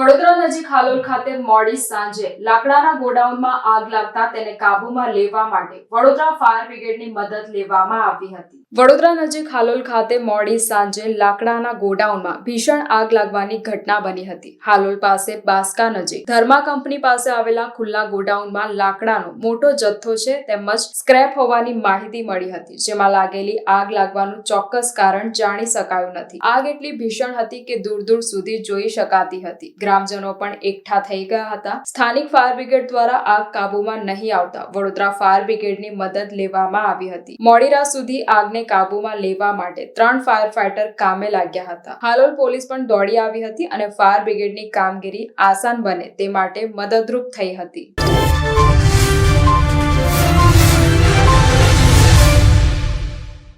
નજીક હાલોલ ખાતે મોડી સાંજે લાકડાના ગોડાઉનમાં આગ લાગતા તેને કાબૂમાં લેવા માટે વડોદરા ફાયર બ્રિગેડની મદદ લેવામાં આવી હતી. વડોદરા નજીક હાલોલ ખાતે મોડી સાંજે લાકડાના ગોડાઉનમાં ભીષણ આગ લાગવાની ઘટના બની હતી. હાલોલ પાસે બાસ્કા નજીક ધર્મા કંપની પાસે આવેલા ખુલ્લા ગોડાઉનમાં લાકડાનો મોટો જથ્થો છે તેમજ સ્ક્રેપ હોવાની માહિતી મળી હતી, જેમાં લાગેલી આગ લાગવાનું ચોક્કસ કારણ જાણી શકાયું નથી. આગ એટલી ભીષણ હતી કે દૂર દૂર સુધી જોઈ શકાતી હતી. ગ્રામજનો પણ એકઠા થઈ ગયા હતા. સ્થાનિક ફાયર બ્રિગેડ દ્વારા આગ કાબૂમાં નહીં આવતા વડોદરા ફાયર બ્રિગેડની મદદ લેવામાં આવી હતી. મોડી રાત સુધી આગને કાબૂમાં લેવા માટે ત્રણ ફાયર ફાઈટર કામે લાગ્યા હતા. હાલોલ પોલીસ પણ દોડી આવી હતી અને ફાયર બ્રિગેડની કામગીરી આસાન બને તે માટે મદદરૂપ થઈ હતી.